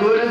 ਗੁਰ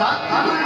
থাকবে